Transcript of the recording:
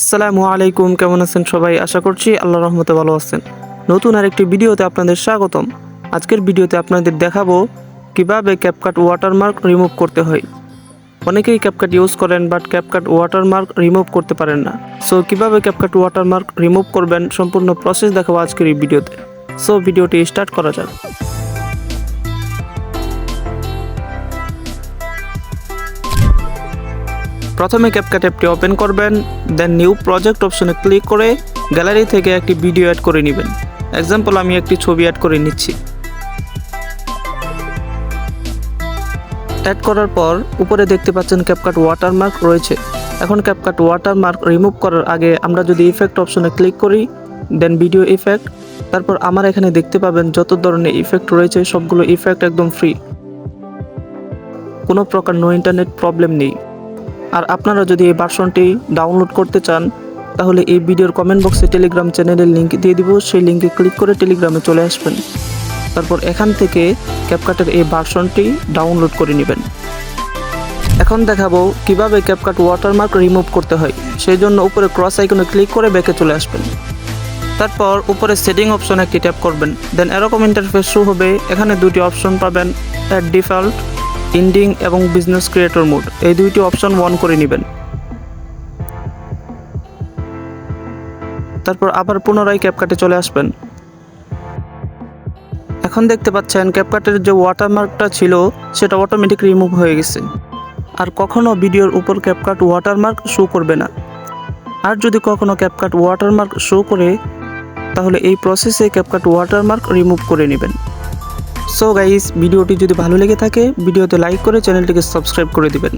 আসসালামু আলাইকুম, কেমন আছেন সবাই? আশা করছি আল্লাহ রহমতে ভালো আছেন। নতুন আরেকটি ভিডিওতে আপনাদের স্বাগতম। আজকের ভিডিওতে আপনাদের দেখাবো কীভাবে ক্যাপকাট ওয়াটারমার্ক রিমুভ করতে হয়। অনেকেই ক্যাপকাট ইউজ করেন বাট ক্যাপকাট ওয়াটারমার্ক রিমুভ করতে পারেন না। সো কীভাবে ক্যাপকাট ওয়াটারমার্ক রিমুভ করবেন, সম্পূর্ণ প্রসেস দেখাবো আজকের এই ভিডিওতে। সো ভিডিওটি স্টার্ট করা যাক। প্রথমে ক্যাপকাট অ্যাপটি ওপেন করবেন দেন নিউ প্রজেক্ট অপশনে ক্লিক করে গ্যালারি থেকে একটি ভিডিও অ্যাড করে নেবেন। এক্সাম্পল আমি একটি ছবি অ্যাড করে নিচ্ছি। অ্যাড করার পর উপরে দেখতে পাচ্ছেন ক্যাপকাট ওয়াটারমার্ক রয়েছে। এখন ক্যাপকাট ওয়াটারমার্ক রিমুভ করার আগে আমরা যদি ইফেক্ট অপশনে ক্লিক করি দেন ভিডিও ইফেক্ট তারপর আমার এখানে দেখতে পাবেন যত ধরনের ইফেক্ট রয়েছে, সবগুলো ইফেক্ট একদম ফ্রি কোনো প্রকার নো ইন্টারনেট প্রবলেম নেই। আর আপনারা যদি এই ভার্সনটি ডাউনলোড করতে চান, তাহলে এই ভিডিওর কমেন্ট বক্সে টেলিগ্রাম চ্যানেলের লিঙ্ক দিয়ে দিব। সেই লিঙ্কে ক্লিক করে টেলিগ্রামে চলে আসবেন। তারপর এখান থেকে ক্যাপকাটের এই ভার্সনটি ডাউনলোড করে নেবেন। এখন দেখাবো কীভাবে ক্যাপকাট ওয়াটারমার্ক রিমুভ করতে হয়। সেই জন্য উপরে ক্রস আইকনে ক্লিক করে ব্যাকে চলে আসবেন। তারপর উপরে সেটিং অপশন একটি ট্যাপ করবেন। দেন এরকম ইন্টারফেস শো হবে। এখানে দুটি অপশন পাবেন। অ্যাড ডিফল্ট ইন্ডিং এবং বিজনেস ক্রিয়েটর মোড। এই দুইটি অপশন অন করে নেবেন। তারপর আবার পুনরায় ক্যাপকাটে চলে আসবেন। এখন দেখতে পাচ্ছেন ক্যাপকাটের যে ওয়াটারমার্কটা ছিল, সেটা অটোমেটিক রিমুভ হয়ে গেছে। আর কখনো ভিডিওর উপর ক্যাপকাট ওয়াটারমার্ক শো করবে না। আর যদি কখনো ক্যাপকাট ওয়াটারমার্ক শো করে, তাহলে এই প্রসেসে ক্যাপকাট ওয়াটারমার্ক রিমুভ করে নেবেন। সো গাইস ভিডিওটি যদি ভালো লেগে থাকে ভিডিওতে লাইক করে চ্যানেলটিকে সাবস্ক্রাইব করে দিবেন।